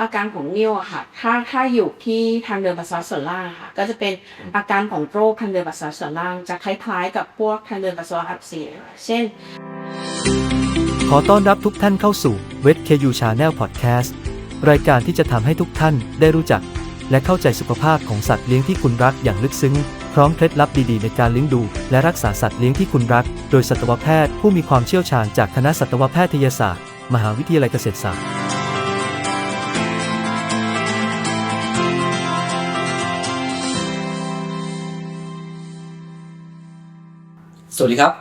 อาการของนิ่วอะค่ะ ถ้าถ้าอยู่ที่ทางเดินปัสสาวะส่วนล่างอะค่ะ ก็จะเป็นอาการของโรคทางเดินปัสสาวะส่วนล่าง จะคล้ายๆ กับพวกทางเดินปัสสาวะอักเสบเช่น ขอต้อนรับทุกท่านเข้าสู่เวทเคยูชาแนลพอดแคสต์รายการที่จะทำให้ทุกท่านได้รู้จัก และเข้าใจสุขภาพของสัตว์เลี้ยงที่คุณรักอย่างลึกซึ้ง พร้อมเคล็ดลับดีๆ ในการเลี้ยงดู และรักษาสัตว์เลี้ยงที่คุณรัก โดยสัตวแพทย์ผู้มีความเชี่ยวชาญจากคณะสัตวแพทยศาสตร์ มหาวิทยาลัยเกษตรศาสตร์ สวัสดีครับ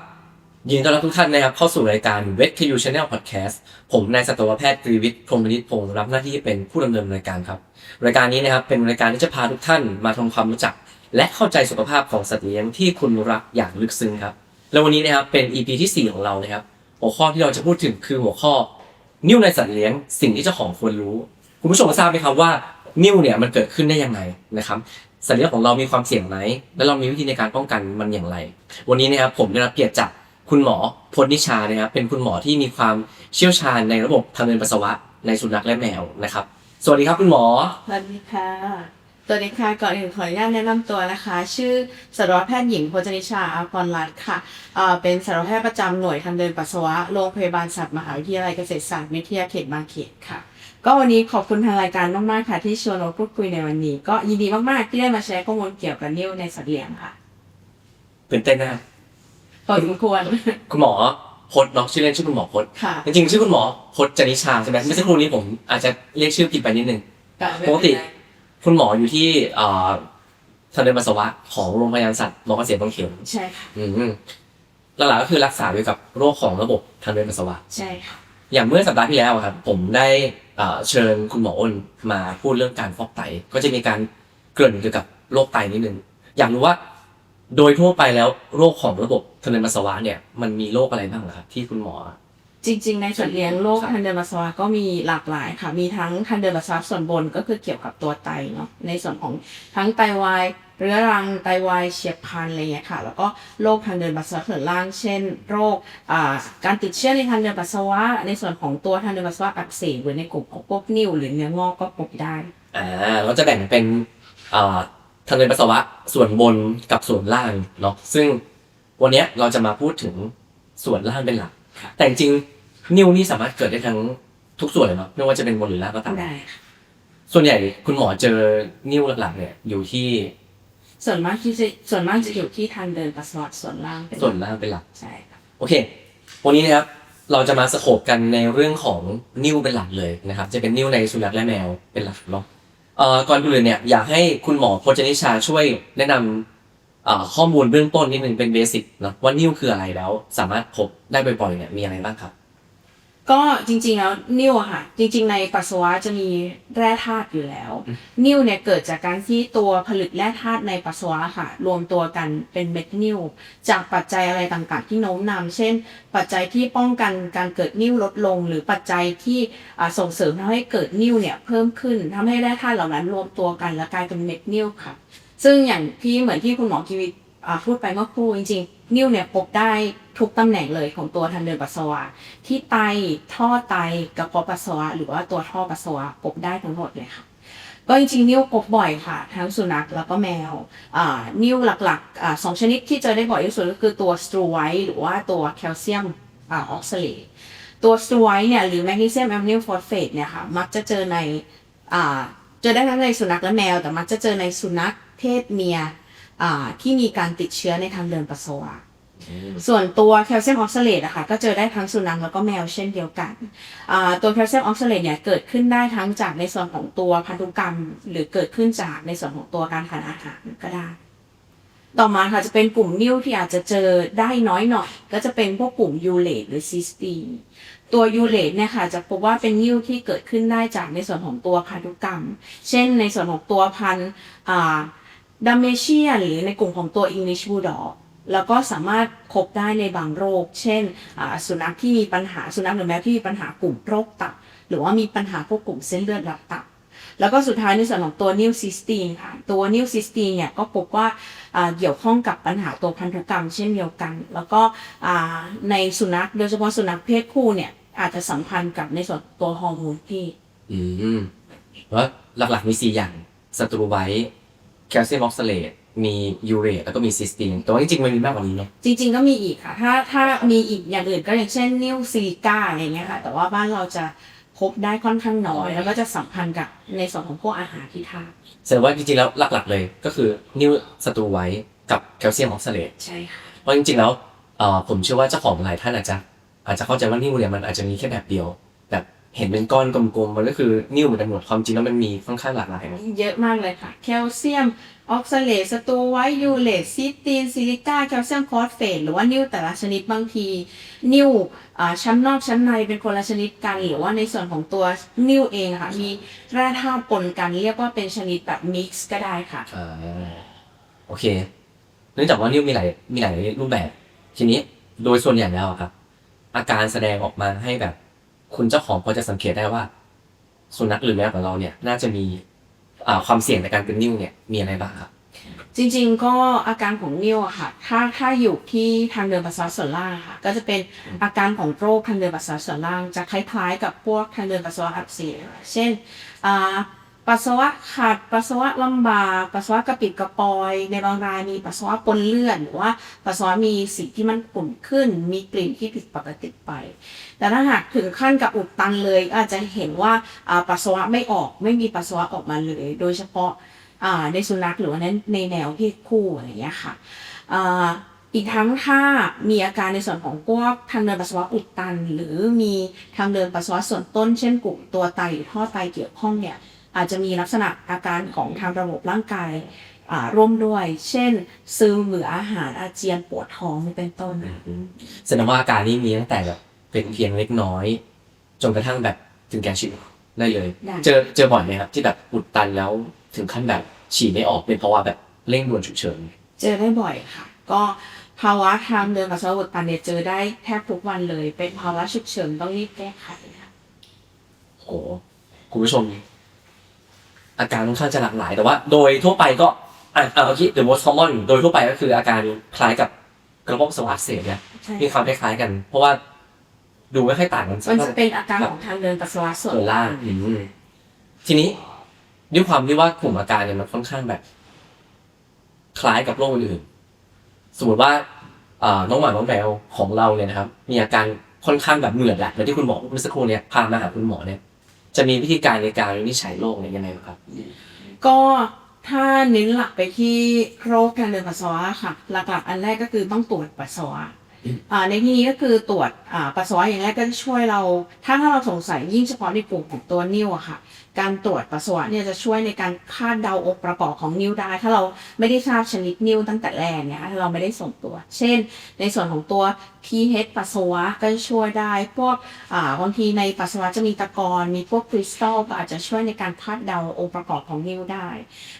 ยินดีต้อนรับทุกท่านนะครับเข้าสู่รายการ v e t q Channel Podcast ผมนายสัตวแพทย์กรีวิทย์พรหมนิตพงศ์รับหน้าที่เป็นผู้ดำเนินรายการครับ รายการนี้นะครับเป็นรายการที่จะพาทุกท่านมาทำความรู้จัก และเข้าใจสุขภาพของสัตว์เลี้ยงที่คุณรักอย่างลึกซึ้งครับ แล้ววันนี้นะครับเป็น EP ที่ 4 ของเรานะครับ หัวข้อที่เราจะพูดถึงคือหัวข้อ นิ้วในสัตว์เลี้ยงสิ่งที่เจ้าของควรรู้ คุณผู้ชมทราบไหมครับว่านิ้วเนี่ยมันเกิดขึ้นได้ยังไงนะครับ สัตว์เลี้ยงของเรามีความเสี่ยงไหมและเรามีวิธีในการป้องกันมันอย่างไร วันนี้นะครับผมได้รับเกียรติจากคุณหมอพลนิชานะครับเป็นคุณหมอที่มีความเชี่ยวชาญในระบบทางเดินปัสสาวะในสุนัขและแมวนะครับ สวัสดีครับคุณหมอสวัสดีค่ะสวัสดีค่ะก่อนอื่นขออนุญาตแนะนำตัวนะคะ ชื่อสัตวแพทย์หญิงพจนิชาอาพรรัตน์ค่ะเป็นสัตวแพทย์ประจำหน่วยทางเดินปัสสาวะโรงพยาบาลสัตว์มหาวิทยาลัยเกษตรศาสตร์วิทยาเขตบางเขนค่ะ ก็วันนี้ขอบคุณทางรายการมากๆค่ะ ที่ชวนเราพูดคุยในวันนี้ ก็ยินดีมากๆที่ได้มาแชร์ข้อมูลเกี่ยวกับนิ้วในสัตว์เลี้ยงค่ะเป็นเต้นนะครับพอสมควรคุณหมอพจน์เนาะชื่อเล่นชื่อคุณหมอพจน์ค่ะจริงๆชื่อคุณหมอพจน์จนิชาใช่ไหมเมื่อสักครู่นี้ผมอาจจะเรียกชื่อผิดไปนิดนึงปกติคุณหมออยู่ที่เอ่อทางเดินปัสสาวะของโรงพยาบาลสัตว์มอเกษตรบางเขนใช่ค่ะอืมหลักๆก็คือรักษาเกี่ยวกับโรคของระบบทางเดินปัสสาวะใช่ค่ะ อย่างเมื่อสัปดาห์ที่แล้วอะครับผมได้เอ่อเชิญคุณหมออ้นมาพูดเรื่องการฟอกไต ก็จะมีการเกริ่นเกี่ยวกับโรคไตนิดนึงอยากรู้ว่า โดยทั่วไปแล้วโรคของระบบทางเดินปัสสาวะเนี่ยมันมีโรคอะไรบ้างเหรอครับที่คุณหมอ จริง ๆ ในสัตว์เลี้ยงโรคครับทางเดินปัสสาวะก็มีหลากหลายค่ะ มีทั้งทางเดินปัสสาวะส่วนบนก็คือเกี่ยวกับตัวไตเนาะในส่วนของทั้งไตวาย เรื้อรังไตวายเฉียบพลันอะไรเงี้ยค่ะ แล้วก็โรคทางเดินปัสสาวะส่วนล่าง เช่น โรคอ่าการติดเชื้อในทางเดินปัสสาวะ ในส่วนของตัวทางเดินปัสสาวะอักเสบหรือในกลุ่มของพวกนิ่วหรือเนื้องอกก็พบได้อ่าเราจะแบ่งเป็นเอ่อทางเดินปัสสาวะส่วนบนกับส่วนล่างเนาะซึ่งวันเนี้ยเราจะมาพูดถึงส่วนล่างเป็นหลัก แต่จริงๆนิ้วนี่สามารถเกิดได้ทั้งทุกส่วนเลยเนาะไม่ว่าจะเป็นบนหรือล่างก็ตามได้ค่ะส่วนใหญ่คุณหมอเจอนิ้วหลักๆเนี่ยอยู่ที่ ส่วนมากที่จะส่วนมากจะอยู่ที่ทางเดินปัสสาวะส่วนล่างเป็นหลักส่วนล่างเป็นหลัก ใช่ค่ะโอเค วันนี้นะครับ เราจะมาสโคบกันในเรื่องของนิ้วเป็นหลักเลยนะครับ จะเป็นนิ้วในสุนัขและแมวเป็นหลักเนาะเอ่อก่อนอื่นเนี่ยอยากให้คุณหมอพจนิชาช่วยแนะนำเอ่อข้อมูลเบื้องต้นนิดนึงเป็นเบสิกเนาะว่านิ้วคืออะไรแล้ว สามารถพบได้บ่อยๆเนี่ยมีอะไรบ้างครับ ก็จริงๆแล้วนิ่วอะค่ะ จริง ๆ ในปัสสาวะจะมีแร่ธาตุอยู่แล้วอืมนิ่วเนี่ยเกิดจากการที่ตัวผลึกแร่ธาตุในปัสสาวะค่ะ รวมตัวกันเป็นเม็ดนิ่ว จากปัจจัยอะไรต่างๆ ที่โน้มนำเช่น ปัจจัยที่ป้องกันการเกิดนิ่วลดลง หรือปัจจัยที่อ่าส่งเสริมทำให้เกิดนิ่วเนี่ยเพิ่มขึ้นทำให้แร่ธาตุเหล่านั้นรวมตัวกันและกลายเป็นเม็ดนิ่วค่ะ ซึ่งอย่างที่เหมือนที่คุณหมอกีวิทอ่าพูดไปเมื่อครู่จริงๆ นิ่วเนี่ยพบได้ทุกตำแหน่งเลยของตัวทางเดินปัสสาวะ ที่ไตท่อไตกระเพาะปัสสาวะ หรือว่าตัวท่อปัสสาวะพบได้ทั้งหมดเลยค่ะก็จริงๆนิ้วพบบ่อยค่ะ ทั้งสุนัขแล้วก็แมวนิ้วหลักๆสองชนิดที่เจอได้บ่อยที่สุดก็คือตัวสตรูไวท์หรือว่าตัวแคลเซียมออกซาเลตตัวสตรูไวท์เนี่ยหรือแมกนีเซียมแอมนิลฟอสเฟตเนี่ยค่ะมักจะเจอในอเจอได้ทั้งในสุนัขและแมว แต่มักจะเจอในสุนัขเพศเมีย ที่มีการติดเชื้อในทางเดินปัสสาวะ ส่วนตัวแคลเซียมออกซาเลตอะค่ะก็เจอได้ทั้งสุนัขแล้วก็แมวเช่นเดียวกันอ่าตัวแคลเซียมออกซาเลตเนี่ยเกิดขึ้นได้ทั้งจากในส่วนของตัวพันธุกรรม หรือเกิดขึ้นจากในส่วนของตัวการทานอาหารก็ได้ ต่อมาค่ะจะเป็นกลุ่มนิ่วที่อาจจะเจอได้น้อยหน่อย ก็จะเป็นพวกกลุ่มยูเลตหรือซิสตีนตัวยูเลตเนี่ยค่ะจะพบว่าเป็นนิ่วที่เกิดขึ้นได้จากในส่วนของตัวพันธุกรรม เช่นในส่วนของตัวพันธุ์อ่า ดัมเมเชียนหรือในกลุ่มของตัว English Bulldog แล้วก็สามารถพบได้ในบางโรค เช่น สุนัขที่มีปัญหาสุนัขหรือแมวที่มีปัญหากลุ่มโรคตับ หรือว่ามีปัญหาพวกกลุ่มเส้นเลือดหลับตับ แล้วก็สุดท้ายในส่วนของตัวนิวซิสตีนค่ะ ตัวนิวซิสตีนเนี่ยก็พบว่าเกี่ยวข้องกับปัญหาตัวพันธุกรรมเช่นเดียวกัน แล้วก็ในสุนัขโดยเฉพาะสุนัขเพศผู้เนี่ยอาจจะสัมพันธ์กับในส่วนตัวฮอร์โมนเพศอืมว่าหลักๆมีสี่อย่างสตรูไบต์ แคลเซียมออกซาเลตมียูเรตแล้วก็มีซิสตีนแต่ว่าจริงๆมันมีมากกว่านี้เนาะจริง ๆ ก็มีอีกค่ะ ถ้าถ้ามีอีกอย่างอื่นก็อย่างเช่นนิ้วซิลิก้าอะไรเงี้ยค่ะ แต่ว่าบ้านเราจะพบได้ค่อนข้างน้อย แล้วก็จะสัมพันธ์กับในส่วนของพวกอาหารที่ทานแสดงว่าจริงๆแล้วหลักๆเลยก็คือนิ้วสตรูไบต์กับแคลเซียมออกซาเลตใช่ค่ะเพราะจริงๆแล้วเอ่อผมเชื่อว่าเจ้าของหลายท่านอาจจะอาจจะเข้าใจว่านิ้วเนี่ยมันอาจจะมีแค่แบบเดียวแบบ เห็นเป็นก้อนกลมๆ มันก็คือนิ้วเหมือนกันหมดความจริงแล้วมันมีค่อนข้างหลากหลายนะเยอะมากเลยค่ะ แคลเซียม ออกซาเลตสโตไวท์ยูเลตซิตีนซิลิก้าแคลเซียมฟอสเฟตหรือว่านิ้วแต่ละชนิดบางที นิ้วอ่าชั้นนอกชั้นในเป็นคนละชนิดกัน หรือว่าในส่วนของตัวนิ้วเองอะค่ะ มีแร่ธาตุปนกันเรียกว่าเป็นชนิดแบบมิกซ์ก็ได้ค่ะอ่าโอเคเนื่องจากว่านิ้วมีหลายมีหลายรูปแบบ ทีนี้โดยส่วนใหญ่แล้วอะครับ อาการแสดงออกมาให้แบบ คุณเจ้าของพอจะสังเกตได้ว่า สุนัขหรือแมวของเราเนี่ย น่าจะมีอ่าความเสี่ยงในการเป็นนิ้วเนี่ยมีอะไรบ้างครับ จริงๆ ก็อาการของนิ้วอะค่ะ ถ้าถ้าอยู่ที่ทางเดินปัสสาวะส่วนล่างอะค่ะ ก็จะเป็นอาการของโรคทางเดินปัสสาวะส่วนล่าง จะคล้ายๆ กับพวกทางเดินปัสสาวะอักเสบ เช่นอ่า ปัสสาวะขาดปัสสาวะลำบากปัสสาวะกระปิดกระปอย ในบางรายมีปัสสาวะปนเลือดหรือว่าปัสสาวะมีสีที่มันขุ่นขึ้น มีกลิ่นที่ผิดปกติไป แต่ถ้าหากถึงขั้นกับอุดตันเลยก็อาจจะเห็นว่าปัสสาวะไม่ออกไม่มีปัสสาวะออกมาเลย โดยเฉพาะในสุนัขหรือว่าในในแนวเพศคู่อะไรอย่างเงี้ยค่ะอีกทั้งถ้ามีอาการในส่วนของพวกทางเดินปัสสาวะอุดตัน หรือมีทางเดินปัสสาวะส่วนต้น เช่นกลุ่มตัวไตหรือท่อไตเกี่ยวข้องเนี่ย อาจจะมีลักษณะอาการของทางระบบร่างกายอ่าร่วมด้วย เช่น ซึมเหลืออาหารอาเจียนปวดท้องเป็นต้นแสดงว่าอาการนี้มีตั้งแต่แบบเป็นเพียงเล็กน้อย จนกระทั่งแบบถึงแก่ชีวิตได้เลยได้เจอเจอบ่อยไหมครับ ที่แบบอุดตันแล้วถึงขั้นแบบฉี่ไม่ออกเป็นเพราะว่าแบบเร่งด่วนฉุกเฉิน เจอได้บ่อยค่ะ ก็ภาวะทางเดินปัสสาวะอุดตันเนี่ยเจอได้แทบทุกวันเลย เป็นภาวะฉุกเฉินต้องรีบแก้ไขค่ะโหคุณผู้ชม อาการค่อนข้างจะหลากหลาย แต่ว่า โดยทั่วไปก็อะเอาเมื่อกี้ the most common โดยทั่วไปก็คืออาการคล้ายกับกระเพาะปัสสาวะอักเสบเนี่ยใช่มีความคล้ายๆกัน เพราะว่าดูไม่ค่อยต่างกันสักมันเท่าจะไหร่ เป็นอาการของทางเดินปัสสาวะส่วนส่วนล่างอืมทีนี้ด้วยความที่ว่ากลุ่มอาการเนี่ยมันค่อนข้างแบบ คล้ายกับโรคอื่นๆสมมติว่าอ่าน้องหมาน้องแมวของเราเนี่ยนะครับ มีอาการค่อนข้างแบบเหมือนแหละเหมือนที่คุณบอกเมื่อสักครู่เนี่ยพามาหาคุณหมอเนี่ย จะมีวิธีการในการวินิจฉัยโรคเนี่ยยังไงบ้างครับ ก็ถ้าเน้นหลักไปที่โรคทางเดินปัสสาวะค่ะ หลักๆ อันแรกก็คือต้องตรวจปัสสาวะอืมอ่าในที่นี้ก็คือตรวจอ่าปัสสาวะอย่างแรกก็จะช่วยเรา ถ้าถ้าเราสงสัยยิ่งเฉพาะในกลุ่มของตัวนิ้วอะค่ะ การตรวจปัสสาวะเนี่ยจะช่วยในการคาดเดาองค์ประกอบของนิ้วได้ ถ้าเราไม่ได้ทราบชนิดนิ้วตั้งแต่แรกเนี่ยถ้าเราไม่ได้ส่งตัว เช่น ในส่วนของตัว pH ปัสสาวะก็จะช่วยได้ พวกอ่าบางทีในปัสสาวะจะมีตะกอนมีพวกคริสตัลก็อาจจะช่วยในการคาดเดาองค์ประกอบของนิ้วได้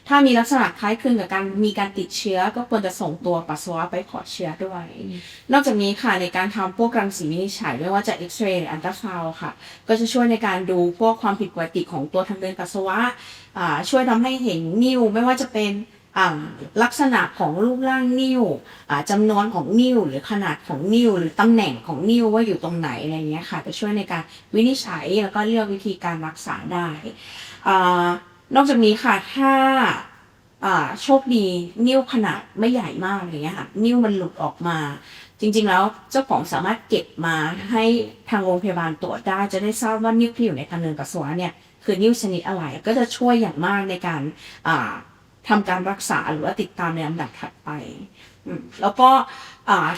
ถ้ามีลักษณะคล้ายคลึงกับการมีการติดเชื้อก็ควรจะส่งตัวปัสสาวะไปขอเชื้อด้วย นอกจากนี้ค่ะในการทำพวกรังสีวินิจฉัยไม่ว่าจะเอ็กซเรย์หรืออัลตราซาวด์ค่ะ ก็จะช่วยในการดูพวกความผิดปกติของตัวทางเดินปัสสาวะอ่าช่วยทำให้เห็นนิ้วไม่ว่าจะเป็นอ่า ลักษณะของรูปร่างนิ้วอ่าจำนวนของนิ้วหรือขนาดของนิ้วหรือตำแหน่งของนิ้วว่าอยู่ตรงไหนอะไรเงี้ยค่ะจะช่วยในการวินิจฉัยแล้วก็เลือกวิธีการรักษาได้นอกจากนี้ค่ะถ้าอ่าโชคดีนิ้วขนาดไม่ใหญ่มากอย่างเงี้ยค่ะนิ้วมันหลุดออกมา จริงๆแล้วเจ้าของสามารถเก็บมาให้ทางโรงพยาบาลตรวจได้จะได้ทราบว่านิ้วที่อยู่ในทางเดินปัสสาวะเนี่ยคือนิ้วชนิดอะไรก็จะช่วยอย่างมากในการ อ่าทำการรักษาหรือว่าติดตามในลำดับถัดไป แล้วก็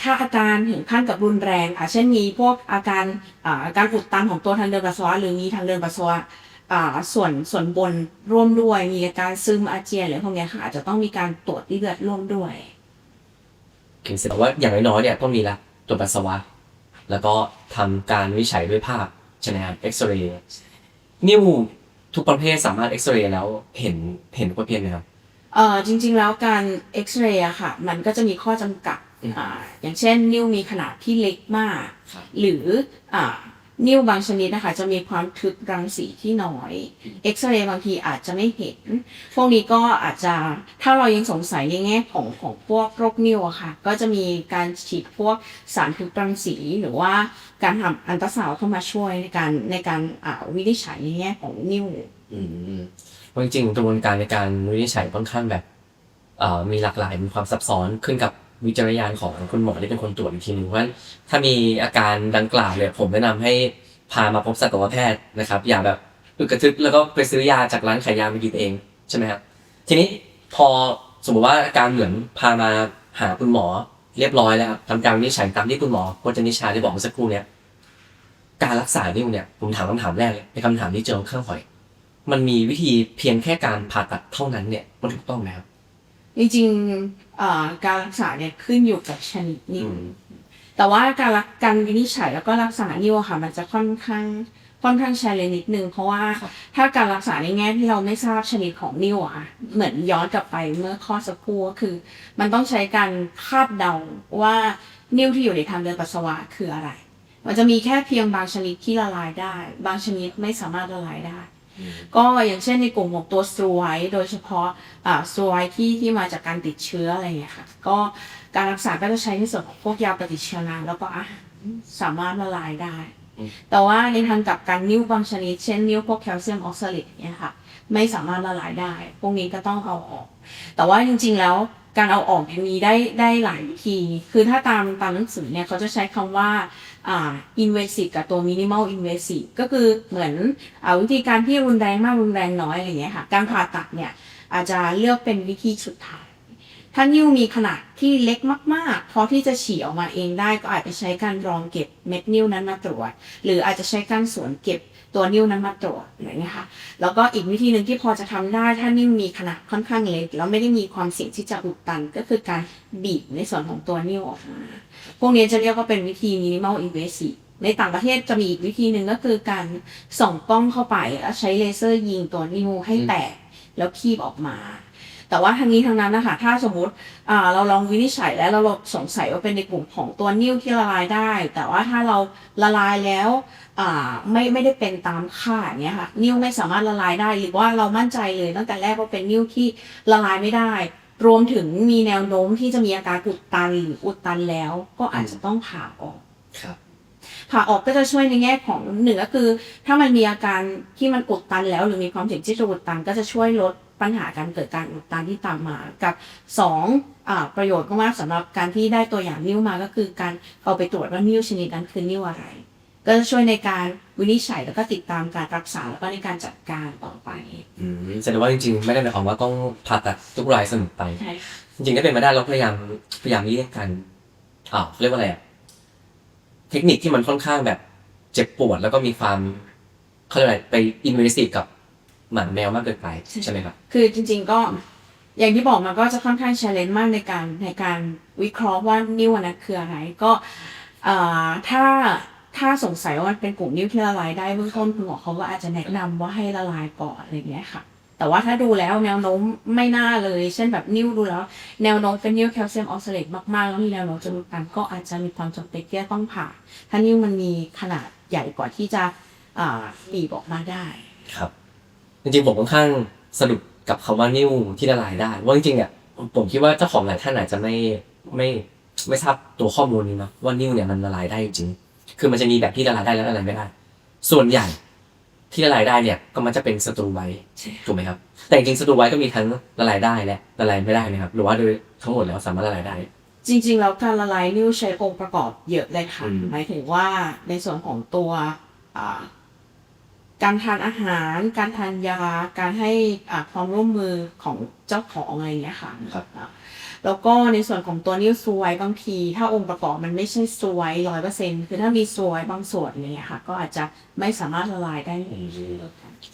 ถ้าอาการถึงขั้นกับรุนแรงอะเช่นมีพวกอาการอาการอุดตันของตัวทางเดินปัสสาวะหรือมีทางเดินปัสสาวะส่วนส่วนบนร่วมด้วย มีอาการซึมอาเจียนหรือพวกเนี้ยค่ะอาจจะต้องมีการตรวจเลือดร่วมด้วยโอเคแสดงว่าอย่างน้อยๆเนี่ยต้องมีละตรวจปัสสาวะ แล้วก็ทำการวิจัยด้วยภาพใช่ไหมครับเอ็กซเรย์นิ้วทุกประเภทสามารถเอ็กซเรย์แล้วเห็นเห็นทุกประเภทไหมครับ เอ่อจริง ๆ แล้วการเอ็กซเรย์อะค่ะ มันก็จะมีข้อจำกัดอืมอ่าอย่างเช่น นิ้วมีขนาดที่เล็กมาก ครับ หรืออ่านิ้วบางชนิดนะคะจะมีความทึบรังสีที่น้อยเอ็กซเรย์บางทีอาจจะไม่เห็น พวกนี้ก็อาจจะถ้าเรายังสงสัยในแง่ของของพวกโรคนิ้วอะค่ะ ก็จะมีการฉีดพวกสารทึบรังสีหรือว่าการทำอันตราซาวด์เข้ามาช่วยในการในการอ่าวินิจฉัยในแง่ของนิ้ว อืมเพ ราะจริงๆกระบวนการในการวินิจฉัยค่อนข้างแบบมีหลากหลายมีความซับซ้อนขึ้นกับวิจารณญาณของคุณหมอที่เป็นคนตรวจอีกทีหนึ่งเพราะฉะนั้นถ้ามีอาการดังกล่าวเนี่ยผมแนะนำให้พามาพบสัตวแพทย์นะครับ อย่าแบบอึกกระทึกแล้วก็ไปซื้อยาจากร้านขายยามากินเองใช่ไหมครับทีนี้พอสมมติว่าอาการเหมือนพามาหาคุณหมอเรียบร้อยแล้วครับทำการวินิจฉัยตามที่คุณหมอพจนิชาได้บอกเมื่อสักครู่เนี้ยการรักษานิ้วเนี่ยผมถามคำถามแรกเลยเป็นคำถามที่เจอค่อนข้างบ่อย มันมีวิธีเพียงแค่การผ่าตัดเท่านั้นเนี่ยมันถูกต้องไหมครับจริงๆอ่าการรักษาเนี่ยขึ้นอยู่กับชนิดนิ้วอืมแต่ว่าการรักการวินิจฉัยแล้วก็รักษานิ้วอะค่ะ มันจะค่อนข้างค่อนข้างแชร์เลยนิดนึงเพราะว่าถ้าการรักษาในแง่ที่เราไม่ทราบชนิดของนิ้วอะค่ะเหมือนย้อนกลับไปเมื่อข้อสักครู่ก็คือ มันต้องใช้การคาดเดาว่านิ้วที่อยู่ในทางเดินปัสสาวะคืออะไร มันจะมีแค่เพียงบางชนิดที่ละลายได้ บางชนิดไม่สามารถละลายได้ ก็อย่างเช่นในกลุ่มของตัวสตรไวท์โดยเฉพาะอ่าสตรไวท์ที่ที่มาจากการติดเชื้ออะไรอย่างเงี้ยค่ะ ก็การรักษาก็จะใช้ในส่วนของพวกยาปฏิชีวนะแล้วก็อาหารสามารถละลายได้อืมแต่ว่าในทางกลับกันนิ้วบางชนิด เช่นนิ้วพวกแคลเซียมออกซาเลตเนี่ยค่ะ ไม่สามารถละลายได้ พวกนี้ก็ต้องเอาออก แต่ว่าจริงๆแล้ว การเอาออกเนี่ยมีได้ได้หลายวิธี คือถ้าตามตามหนังสือเนี่ยเขาจะใช้คำว่าอ่า invasive กับตัว minimal invasive ก็คือเหมือนอาวิธีการที่รุนแรงมากรุนแรงน้อยอะไรอย่างเงี้ยค่ะ การผ่าตัดเนี่ยอาจจะเลือกเป็นวิธีสุดท้าย ถ้านิ้วมีขนาดที่เล็กมากๆ พอที่จะฉี่ออกมาเองได้ก็อาจจะใช้การรองเก็บเม็ดนิ้วนั้นมาตรวจ หรืออาจจะใช้การสวนเก็บ ตัวนิ้วนั้นมาตรวจอะไรอย่างเงี้ยค่ะแล้วก็อีกวิธีหนึ่งที่พอจะทำได้ถ้านิ้วมีขนาดค่อนข้างเล็กแล้วไม่ได้มีความเสี่ยงที่จะอุดตัน ก็คือการบีบในส่วนของตัวนิ้วออกมา พวกนี้จะเรียกว่าเป็นวิธี minimal invasive ในต่างประเทศจะมีอีกวิธีหนึ่งก็คือการส่องกล้องเข้าไปแล้วใช้เลเซอร์ยิงตัวนิ้วให้แตกแล้วคีบออกมา แต่ว่าทางนี้ทางนั้นนะคะถ้าสมมุติอ่าเราลองวินิจฉัยแล้วเราสงสัยว่าเป็นในกลุ่มของตัวนิ้วที่ละลายได้ แต่ว่าถ้าเราละลายแล้วอ่าไม่ไม่ได้เป็นตามคาดเนี้ยค่ะนิ้วไม่สามารถละลายได้ หรือว่าเรามั่นใจเลยตั้งแต่แรกว่าเป็นนิ้วที่ละลายไม่ได้ รวมถึงมีแนวโน้มที่จะมีอาการอุดตันหรืออุดตันแล้ว ก็อาจจะต้องผ่าออกครับผ่าออกก็จะช่วยในแง่ของหนึ่งก็คือ ถ้ามันมีอาการที่มันอุดตันแล้ว หรือมีความเสี่ยงที่จะอุดตันก็จะช่วยลด ปัญหาการเกิดการอุดตันที่ตามมากับสองอ่าประโยชน์มากๆสำหรับการที่ได้ตัวอย่างนิ้วมาก็คือการเอาไปตรวจว่านิ้วชนิดนั้นคือนิ้วอะไร ก็จะช่วยในการวินิจฉัยแล้วก็ติดตามการรักษาแล้วก็ในการจัดการต่อไปอืมแสดงว่าจริงๆ ไม่ได้หมายความว่าต้องผ่าตัดทุกรายเสมอไป ใช่ค่ะจริงๆถ้าเป็นมาได้เราพยายามพยายามเลี่ยงกันอ่าเรียกว่าอะไรอะเทคนิคที่มันค่อนข้างแบบเจ็บปวดแล้วก็มีความเขาเรียกอะไรไปอินเวสซีฟกับ หมาแมวมากเกินไปใช่ไหมครับ คือจริง ๆก็อย่างที่บอกมาก็จะค่อนข้างเชลเลนมากในการในการวิเคราะห์ว่านิ้วอันนั้นคืออะไรก็เอ่อถ้าถ้าสงสัยว่ามันเป็นกลุ่มนิ้วที่ละลายได้เบื้องต้นคุณหมอเขาก็อาจจะแนะนำว่าให้ละลายก่อนอะไรอย่างเงี้ยค่ะ แต่ว่าถ้าดูแล้วแนวโน้มไม่น่าเลย เช่นแบบนิ้วดูแล้วแนวโน้มเป็นนิ้วแคลเซียมออกซาเลตมากๆแล้วมีแนวโน้มจะรุดตันก็อาจจะมีความจำเป็นที่จะต้องผ่า ถ้านิ้วมันมีขนาดใหญ่กว่าที่จะอ่าบีบออกมาได้ครับ จริงๆผมค่อนข้างสนุกกับคำว่านิ้วที่ละลายได้ว่าจริงๆเนี่ยผมคิดว่าเจ้าของหลายท่านอาจจะไม่ไม่ไม่ทราบตัวข้อมูลนี้เนอะว่านิ้วเนี่ยมันละลายได้จริงๆคือมันจะมีแบบที่ละลายได้และละลายไม่ได้ ส่วนใหญ่ที่ละลายได้เนี่ยก็มันจะเป็นสตรูไวท์ใช่ถูกไหมครับ แต่จริงๆสตรูไวท์ก็มีทั้งละลายได้และละลายไม่ได้นะครับหรือว่าโดยทั้งหมดแล้วสามารถละลายได้ จริง ๆ แล้วการละลายนิ้วใช้องค์ประกอบเยอะเลยค่ะอืมหมายถึงว่าในส่วนของตัวอ่า การทานอาหาร การทานยา การให้อ่าความร่วมมือของเจ้าของอะไรอย่างเงี้ยค่ะครับอ่าแล้วก็ในส่วนของตัวนิ้วซวยบางที ถ้าองค์ประกอบมันไม่ใช่ซวยร้อยเปอร์เซ็นต์คือถ้ามีซวยบางส่วนอะไรเงี้ยค่ะ ก็อาจจะไม่สามารถละลายได้เลย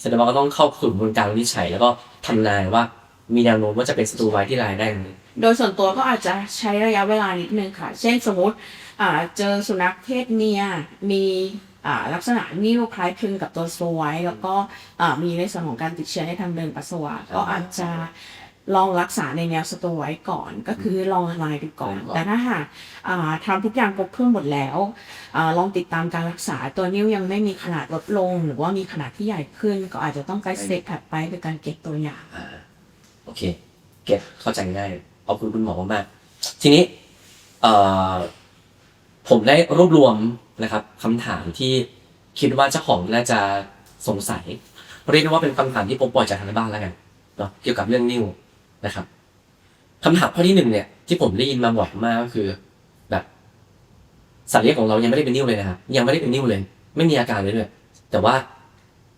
แสดงว่าก็ต้องเข้าสู่กระบวนการวินิจฉัยแล้วก็ทำนายว่ามีแนวโน้มว่าจะเป็นสตรูไวท์ที่ละลายได้ไหมโดยส่วนตัวก็อาจจะใช้ระยะเวลานิดนึงค่ะ เช่นสมมติอ่าเจอสุนัขเพศเมียมีอ่า ลักษณะนิ้วคล้ายคลึงกับตัวโซไว้แล้วก็อ่ามีในส่วนของการติดเชื้อในทางเดินปัสสาวะก็อาจจะลองรักษาในแนวสโตไว้ก่อนก็คือลองละลายดูก่อน แต่ถ้าหากอ่าทำทุกอย่างครบถ้วนหมดแล้วอาลองติดตามการรักษาตัวนิ้วยังไม่มีขนาดลดลง หรือว่ามีขนาดที่ใหญ่ขึ้น ก็อาจจะต้องไปสเต็ปถัดไปคือการเก็บตัวอย่างอ่าโอเค เก็บเข้าใจง่ายขอบคุณคุณหมอมากๆทีนี้เอ่อผมได้รวบรวม นะครับคำถามที่คิดว่าเจ้าของน่าจะสงสัย เรียกว่าเป็นคำถามที่ผมปล่อยจากทางบ้านแล้วกันเนาะเกี่ยวกับเรื่องนิ้วนะครับคำถามข้อที่หนึ่งเนี่ยที่ผมได้ยินมาบอกมากก็คือ แบบสัตว์เลี้ยงของเรายังไม่ได้เป็นนิ้วเลยนะครับยังไม่ได้เป็นนิ้วเลย ไม่มีอาการเลยด้วยแต่ว่า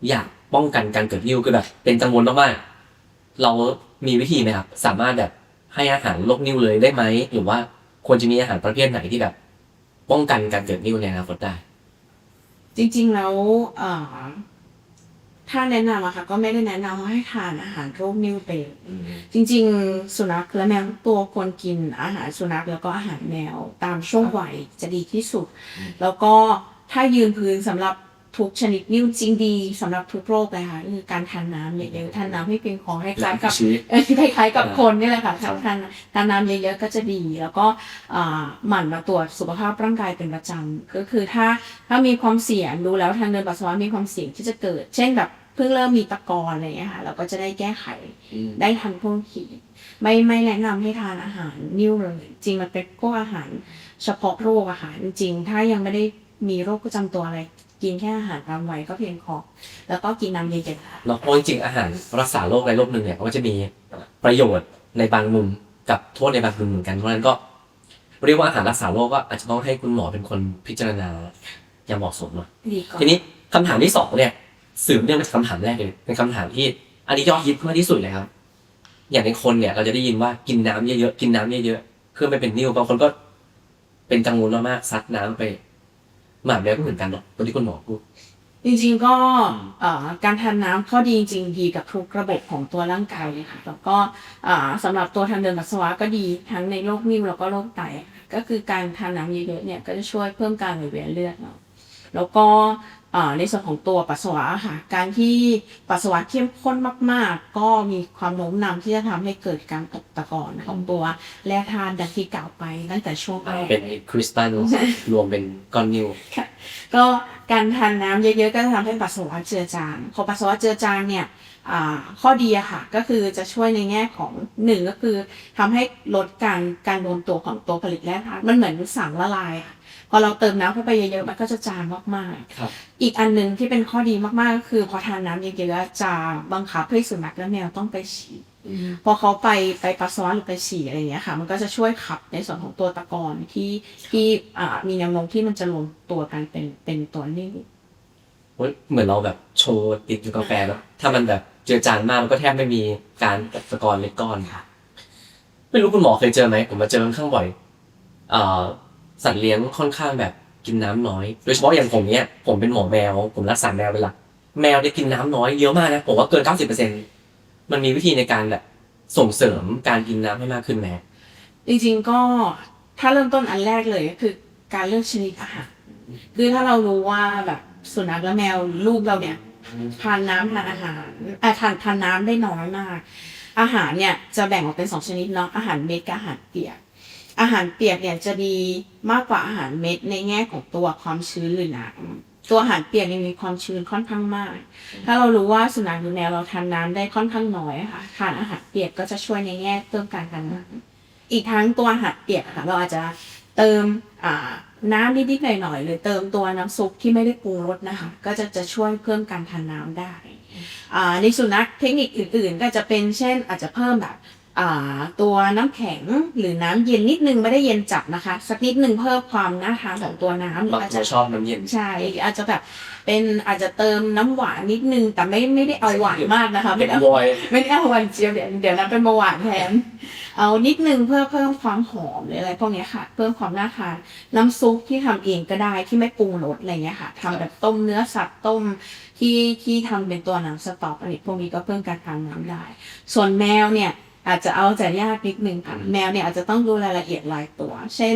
อยากป้องกันการเกิดนิ้วคือแบบ เป็นกังวลมากๆเรามีวิธีไหมครับสามารถแบบให้อาหารโรคนิ้วเลยได้ไหมหรือว่าควรจะมีอาหารประเภทไหนที่แบบ ป้องกันการเกิดนิ้วในอนาคตได้ จริงๆแล้วเอ่อถ้าแนะนำอะค่ะ ก็ไม่ได้แนะนำว่าให้ทานอาหารโรคนิ้วเป็นจริง ๆ สุนัขและแมวทุกตัวควรกินอาหารสุนัขแล้วก็อาหารแมวตามช่วงวัยจะดีที่สุดอืมแล้วก็ถ้ายืนพื้นสำหรับ ทุกชนิดนิ้วจริงดีสำหรับทุกโรคเลยค่ะคือการทานน้ำเยอะๆทานน้ำให้เพียงพอให้คล้ายกับชีวิตเอ่อคล้ายๆกับอ่าคนนี่แหละค่ะครับทานทานน้ำเยอะๆก็จะดี แล้วก็อ่าหมั่นมาตรวจสุขภาพร่างกายเป็นประจำก็คือถ้าถ้ามีความเสี่ยงดูแล้วทางเดินปัสสาวะมีความเสี่ยงที่จะเกิด เช่นแบบเพิ่งเริ่มมีตะกอนอะไรอย่างเงี้ยค่ะ เราก็จะได้แก้ไขได้ทันท่วงทีไม่ไม่แนะนำให้ทานอาหารนิ่วเลยจริงมันเป็นพวกอาหารเฉพาะโรคอาหารจริงๆถ้ายังไม่ได้มีโรคประจำตัวอะไร กินแค่อาหารตามวัยก็เพียงพอแล้วก็กินน้ำเย็นๆค่ะเนาะเพราะจริงๆอาหารรักษาโรคในโรคหนึ่งเนี่ยก็จะมีประโยชน์ในบางมุมกับโทษในบางมุมเหมือนกันเพราะฉะนั้นก็เรียกว่าอาหารรักษาโรคก็อาจจะต้องให้คุณหมอเป็นคนพิจารณาอย่างเหมาะสมเนาะดีก่อนทีนี้คำถามที่สองเนี่ยสืบเนื่องมาจากคำถามแรกเลยเป็นคำถามที่อันนี้ยอดฮิตมากที่สุดเลยครับ อย่างในคนเนี่ย เราจะได้ยินว่ากินน้ำเยอะๆกินน้ำเยอะๆเพื่อไม่เป็นนิ่วบางคนก็เป็นกังวลมากๆซัดน้ำไป หมาแมวก็เหมือนกันเนาะตอนที่คุณหมอพูด จริงๆก็เอ่อการทานน้ำข้อดีจริงๆดีกับทุกระบบของตัวร่างกายเลยค่ะแล้วก็อ่าสำหรับตัวทางเดินปัสสาวะก็ดีทั้งในโรคนิ่วแล้วก็โรคไตก็คือการทานน้ำเยอะๆเนี่ยก็จะช่วยเพิ่มการไหลเวียนเลือดเนาะแล้วก็ ในส่วนของตัวปัสสาวะค่ะการที่ปัสสาวะเข้มข้นมาก ๆ ก็มีความโน้มนำที่จะทำให้เกิดการตกตะกอนของตัวแร่ธาตุดังที่กล่าวไปตั้งแต่ช่วงแรกเป็นคริสตัลรวมเป็นก้อนนิ่วก็การทานน้ำเยอะ ๆ ก็จะทำให้ปัสสาวะเจือจางพอปัสสาวะเจือจางเนี่ยอ่าข้อดีอะค่ะก็คือจะช่วยในแง่ของหนึ่งก็คือทำให้ลดการการรวมตัวของตัวผลิตแร่ธาตุมันเหมือนสังละลายค่ะ พอเราเติมน้ำเข้าไปเยอะๆมันก็จะจางมากครับ ๆ อีกอันหนึ่งที่เป็นข้อดีมากๆก็คือพอทานน้ำเยอะๆจะบังคับให้สุนัขและแมวต้องไปฉี่พอเขาไปไปปัสสาวะหรือไปฉี่อะไรอย่างเงี้ยค่ะ มันก็จะช่วยขับในส่วนของตัวตะกอนที่ที่อ่ามีแนวโน้มที่มันจะรวมตัวกันเป็นเป็นตัวนิ่งเฮ้ยเหมือนเราแบบโชว์ติดอยู่กาแฟเนอะถ้ามันแบบเจือจางมากมันก็แทบไม่มีการตกตะกอนเล็ดก้อนค่ะ ไม่รู้คุณหมอเคยเจอไหมผมมาเจอค่อนข้างบ่อยเอ่อ สัตว์เลี้ยงค่อนข้างแบบกินน้ำน้อย โดยเฉพาะอย่างผมเนี้ยผมเป็นหมอแมว ผมรักษาแมวเป็นหลัก แมวได้กินน้ำน้อยเยอะมากนะ ผมว่าเกินเก้าสิบเปอร์เซ็นมันมีวิธีในการแบบส่งเสริมการกินน้ำให้มากขึ้นไหมจริงๆก็ถ้าเริ่มต้นอันแรกเลยก็คือ การเลือกชนิดอาหารคือถ้าเรารู้ว่าแบบสุนัขและแมวลูกเราเนี่ยทานน้ำทานอาหารอะทานทานน้ำได้น้อยมาก อาหารเนี่ยจะแบ่งออกเป็นสองชนิดเนาะอาหารเม็ดกับอาหารเปียก อาหารเปียกเนี่ยจะดีมากกว่าอาหารเม็ดในแง่ของตัวความชื้นหรือน้ำตัวอาหารเปียกเนี่ยมีความชื้นค่อนข้างมาก ถ้าเรารู้ว่าสุนัขหรือแมวเราทานน้ำได้ค่อนข้างน้อยค่ะทานอาหารเปียกก็จะช่วยในแง่เพิ่มการทานน้ำอีกทั้งตัวอาหารเปียกค่ะเราอาจจะเติมอ่าน้ำนิดๆหน่อยๆหรือเติมตัวน้ำซุปที่ไม่ได้ปรุงรสนะคะ ก็จะจะช่วยเพิ่มการทานน้ำได้ในสุนัขเทคนิคอื่นๆ ก็จะเป็นเช่นอาจจะเพิ่มแบบ ตัวน้ำแข็งหรือน้ำเย็นนิดนึงไม่ได้เย็นจัดนะคะ สักนิดนึงเพิ่มความน่าทานของตัวน้ำหรืบางออาจตัจะวชอบน้ำเย็นใช่อาจจะแบบเป็นอาจจะเติมน้ำหวานนิดนึงแต่ไม่ไม่ได้เอาหวานมากนะคะเป็ไม่นได้เอาบอยไม่ได้เอาหวานเจียวเดี๋ยวเดี๋ยวนั้นเป็นเบาหวานแทนเอานิดนึงเพื่อเพิ่มความหอมหรืออะไรพวกเนี้ยค่ะ เพิ่มความน่าทานน้ำซุปที่ทำเองก็ได้ที่ไม่ปรุงรสอะไรเงี้ยค่ะทำแบบต้มเนื้อสัตว์ต้มที่ที่ทำเป็นตัวน้ำสต๊อกอะไรพวกนี้ก็เพิ่มการทานน้ำได้ ส่วนแมวเนี่ย อาจจะเอาใจยากนิดนึงค่ะแมวเนี่ยอาจจะต้องดูรายละเอียดรายตัว เช่น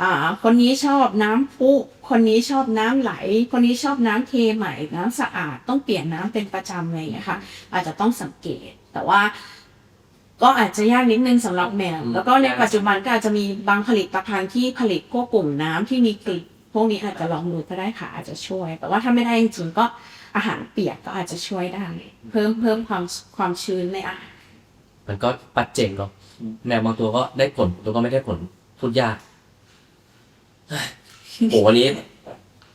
อ่าคนนี้ชอบน้ำพุ คนนี้ชอบน้ำไหล คนนี้ชอบน้ำเทใหม่น้ำสะอาด ต้องเปลี่ยนน้ำเป็นประจำอะไรอย่างเงี้ยค่ะ อาจจะต้องสังเกต แต่ว่า ก็อาจจะยากนิดนึงสำหรับแมวอืมแล้วก็ในปัจจุบันก็อาจจะมีบางผลิตภัณฑ์ที่ผลิตพวกกลุ่มน้ำที่มีกลิ่นพวกนี้อาจจะลองดูก็ได้ค่ะ อาจจะช่วย แต่ว่าถ้าไม่ได้จริงๆก็อาหารเปียกก็อาจจะช่วยได้ เพิ่มเพิ่มความความชื้นในอาหาร มันก็ปัดเจ๋งเนาะแมวบางตัวก็ได้ผลตัวก็ไม่ได้ผลพูดยากเฮ้ยโหวันนี้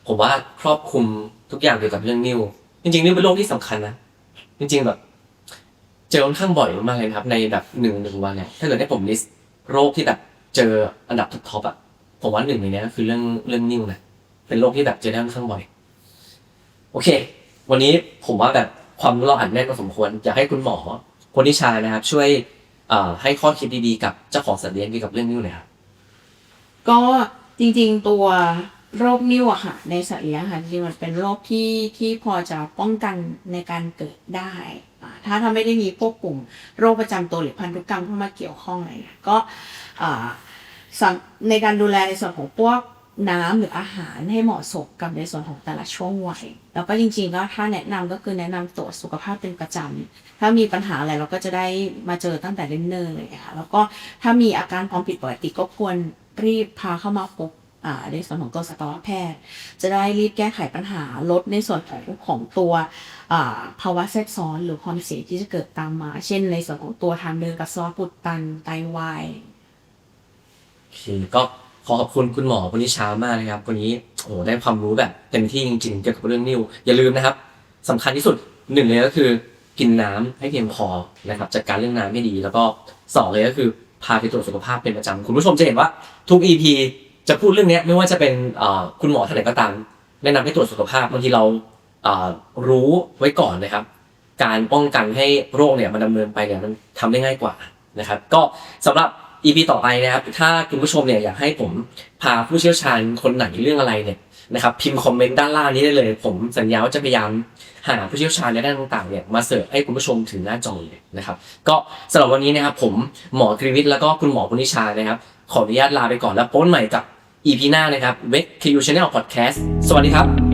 ผมว่าครอบคลุมทุกอย่างเกี่ยวกับเรื่องนิ้ว จริงๆนิ้วเป็นโรคที่สำคัญนะริง ๆแบบ เจอค่อนข้างบ่อยมากเลยนะครับ ในแบบหนึ่งหนึ่งวันเนี่ยถ้าเกิดให้ผมลิสต์โรคที่แบบเจออันดับท็อปๆอะผมว่าหนึ่งในเนี้ยก็คือเรื่องเรื่องนิ่วนะเป็นโรคที่แบบเจอได้ค่อนข้างบ่อย โอเค วันนี้ผมว่าแบบความรู้เราอัดแน่นพอสมควรอยากให้คุณหมอ คนที่ชานะครับ ช่วยเอ่อให้ข้อคิดดีๆกับเจ้าของสัตว์เลี้ยงเกี่ยวกับเรื่องนิ่วหน่อยครับก็จริงๆตัวโรคนิ่วอะค่ะ ในสัตว์เลี้ยงค่ะจริงๆมันเป็นโรคที่ที่พอจะป้องกันในการเกิดได้ ถ้าถ้าไม่ได้มีพวกกลุ่มโรคประจำตัวหรือพันธุกรรมเข้ามาเกี่ยวข้องอะไรก็อ่าในการดูแลในส่วนของพวก น้ำหรืออาหารให้เหมาะสมกับในส่วนของแต่ละช่วงวัย แล้วก็จริงๆก็ถ้าแนะนำก็คือแนะนำตรวจสุขภาพเป็นประจำถ้ามีปัญหาอะไรเราก็จะได้มาเจอตั้งแต่เนิ่นๆเลยค่ะแล้วก็ถ้ามีอาการความผิดปกติก็ควรรีบพาเข้ามาพบอ่าในส่วนของตัวสัตวแพทย์ จะได้รีบแก้ไขปัญหาลดในส่วนของของตัวอ่าภาวะแทรกซ้อนหรือความเสี่ยงที่จะเกิดตามมา เช่น ในส่วนของตัวทางเดินกระซ้อปุดตันไตวายโอก็ ขอขอบคุณคุณหมอคนนี้ช้ามากนะครับวันนี้โอ้โหได้ความรู้แบบเต็มที่จริงๆเกี่ยวกับเรื่องนิ่วอย่าลืมนะครับสำคัญที่สุดหนึ่งเลยก็คือกินน้ำให้เพียงพอนะครับจัดการเรื่องน้ำให้ดี แล้วก็สองเลยก็คือพาไปตรวจสุขภาพเป็นประจำคุณผู้ชมจะเห็นว่าทุก EP จะพูดเรื่องเนี้ยไม่ว่าจะเป็นอ่อคุณหมอท่านไหนก็ตามแนะนำให้ตรวจสุขภาพบางทีเราอ่อรู้ไว้ก่อนนะครับ การป้องกันให้โรคเนี่ยมันดำเนินไปเนี่ยมันทำได้ง่ายกว่านะครับ ก็สำหรับ EP ต่อไปนะครับ ถ้าคุณผู้ชมเนี่ยอยากให้ผมพาผู้เชี่ยวชาญคนไหนเรื่องอะไรเนี่ยนะครับพิมพ์คอมเมนต์ด้านล่างนี้ได้เลย ผมสัญญาว่าจะพยายามหาผู้เชี่ยวชาญในด้านต่างๆเนี่ยมาเสิร์ฟให้คุณผู้ชมถึงหน้าจอเลยนะครับ ก็สำหรับวันนี้นะครับผมหมอกรีวิทย์แล้วก็คุณหมอพุนิชานะครับ ขออนุญาตลาไปก่อนแล้วพบกันใหม่กับ EP หน้านะครับเวกคิวชาแนลพอดแคสต์สวัสดีครับ